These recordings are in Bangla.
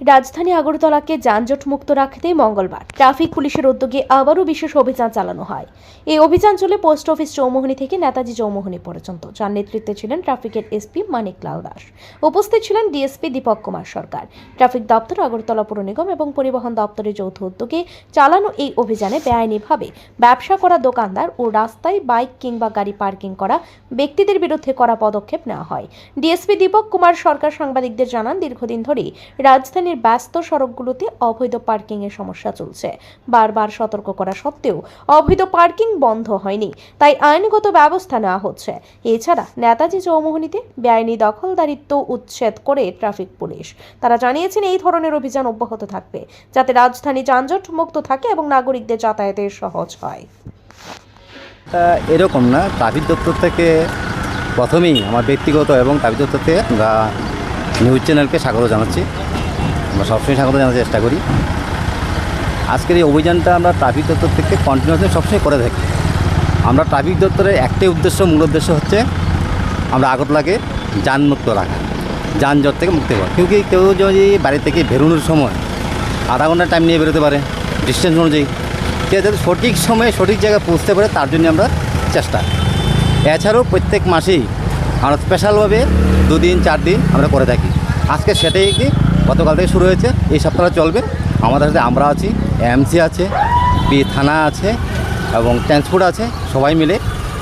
রাজধানী আগরতলাকে যানজট মুক্ত রাখতে মঙ্গলবার। ট্রাফিক পুলিশের উদ্যোগে আবারও বিশেষ অভিযান চালানো হয়। এই অভিযান চলে পোস্ট অফিস চৌমোহনী থেকে নেতাজি চৌমোহনী পর্যন্ত। যার নেতৃত্বে ছিলেন ট্রাফিকের এসপি মানিক লাল দাস। উপস্থিত ছিলেন ডিএসপি দীপক কুমার সরকার। ট্রাফিক দপ্তর, আগরতলা পুর নিগম এবং পরিবহন দপ্তরের যৌথ উদ্যোগে চালানো এই অভিযানে বেআইনিভাবে ব্যবসা করা দোকানদার ও রাস্তায় বাইক কিংবা গাড়ি পার্কিং করা ব্যক্তিদের বিরুদ্ধে করা পদক্ষেপ নেওয়া হয়। ডিএসপি দীপক কুমার সরকার সাংবাদিকদের জানান, দীর্ঘদিন ধরেই রাজধানীর ব্যস্ত সড়কগুলোতে অবৈধ পার্কিংয়ের সমস্যা চলছে। বারবার সতর্ক করা সত্ত্বেও অবৈধ পার্কিং বন্ধ হয়নি, তাই আইনগত ব্যবস্থা নেওয়া হচ্ছে। এছাড়া নেতাজি চৌমোহনীতে বেআইনি দখলদারিত্ব উচ্ছেদ করে ট্রাফিক পুলিশ। তারা জানিয়েছেন এই ধরনের অভিযান অব্যাহত থাকবে, যাতে রাজধানী যানজট মুক্ত থাকে এবং নাগরিকদের যাতায়াতের সহজ হয়। এরকম না, ট্রাফিক দপ্তর থেকে প্রথমেই আমার ব্যক্তিগত এবং ট্রাফিক দপ্তর থেকে আমরা নিউজ চ্যানেলকে স্বাগত জানাচ্ছি। আমরা সবসময় স্বাগত জানার চেষ্টা করি। আজকের এই অভিযানটা আমরা ট্রাফিক দপ্তর থেকে কন্টিনিউসলি সবসময় করে থাকি। আমরা ট্রাফিক দপ্তরের একটাই উদ্দেশ্য, মূল উদ্দেশ্য হচ্ছে আমরা আগরতলাকে যানমুক্ত রাখা, যানজট থেকে মুক্তি করা কিন্তু কেউ যদি বাড়ি থেকে বেরোনোর সময় আধা ঘণ্টা টাইম নিয়ে বেরোতে পারে ডিস্টেন্স অনুযায়ী। যাতে সঠিক সময়ে সঠিক জায়গায় পৌঁছতে পারে, তার জন্য আমরা চেষ্টা। এছাড়াও প্রত্যেক মাসেই আমরা স্পেশালভাবে দুদিন চার দিন আমরা করে থাকি। আজকে সেটাই কি গতকাল থেকে শুরু হয়েছে, এই সপ্তাহটা চলবে। আমাদের সাথে আমরা আছি, এমসি আছে, বি থানা আছে, এবং ট্রান্সপোর্ট আছে, সবাই মিলে।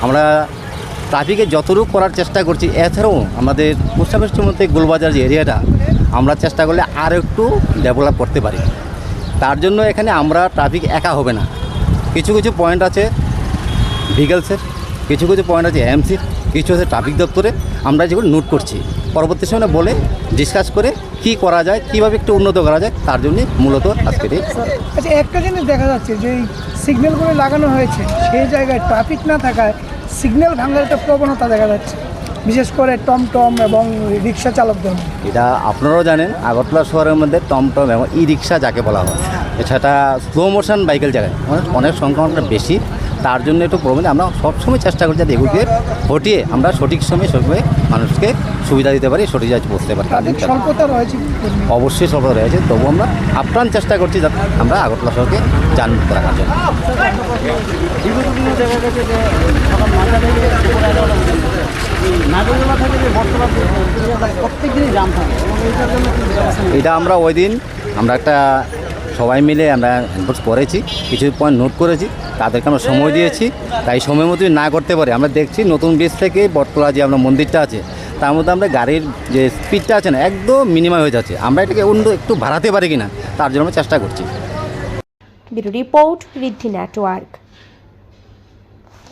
আমরা ট্রাফিকে যতটুকু করার চেষ্টা করছি, এছাড়াও আমাদের পোস্ট অফিসের মধ্যে গোলবাজার যে এরিয়াটা, আমরা চেষ্টা করলে আর একটু ডেভেলপ করতে পারি। তার জন্য এখানে আমরা ট্রাফিক একা হবে না। কিছু কিছু পয়েন্ট আছে ভিগেলসের কিছু কিছু পয়েন্ট আছে এমসির কিছু আছে ট্রাফিক দপ্তরে আমরা যেগুলো নোট করছি। পরবর্তী সময় বলে ডিসকাস করে কি করা যায় কীভাবে একটু উন্নত করা যায় তার জন্যই মূলত আজকের আচ্ছা একটা জিনিস দেখা যাচ্ছে যে এই সিগন্যালগুলো লাগানো হয়েছে সেই জায়গায় ট্রাফিক না থাকায় সিগন্যাল ভাঙার একটা প্রবণতা দেখা যাচ্ছে। বিশেষ করে টমটম এবং রিক্সা চালকদের। এটা আপনারাও জানেন আগরতলা শহরের মধ্যে টমটম এবং ই রিক্সা যাকে বলা হয় এছাড়া স্লো মোশন বাইকেল জায়গায় অনেক অনেক সংখ্যা অনেকটা বেশি। তার জন্য একটু প্রবলেম আমরা সবসময় চেষ্টা করি যাতে এগুলোকে হটিয়ে আমরা সঠিক সময়ে সঠিক মানুষকে সুবিধা দিতে পারি সঠিক জায়গায় পৌঁছতে পারি। স্বল্পতা অবশ্যই সফল রয়েছে তবু আমরা আপ্রাণ চেষ্টা করছি যাতে আমরা আগরতলা শহরকে যানমুক্ত রাখার জন্য। এটা আমরা ওই দিন আমরা একটা সবাই মিলে আমরা হ্যান্ডবোর্ড পড়েছি কিছু পয়েন্ট নোট করেছি, তাদেরকে আমরা সময় দিয়েছি, তাই সময় মতো না করতে পারে, আমরা দেখছি নতুন ব্রিজ থেকে বটতলা যে আমরা মন্দিরটা আছে, তার মধ্যে আমরা গাড়ির যে স্পিডটা আছে না, একদম মিনিমাম হয়ে যাচ্ছে। আমরা এটাকে অন্য একটু বাড়াতে পারি কিনা, তার জন্য আমরা চেষ্টা করছি। Report Riddhi network.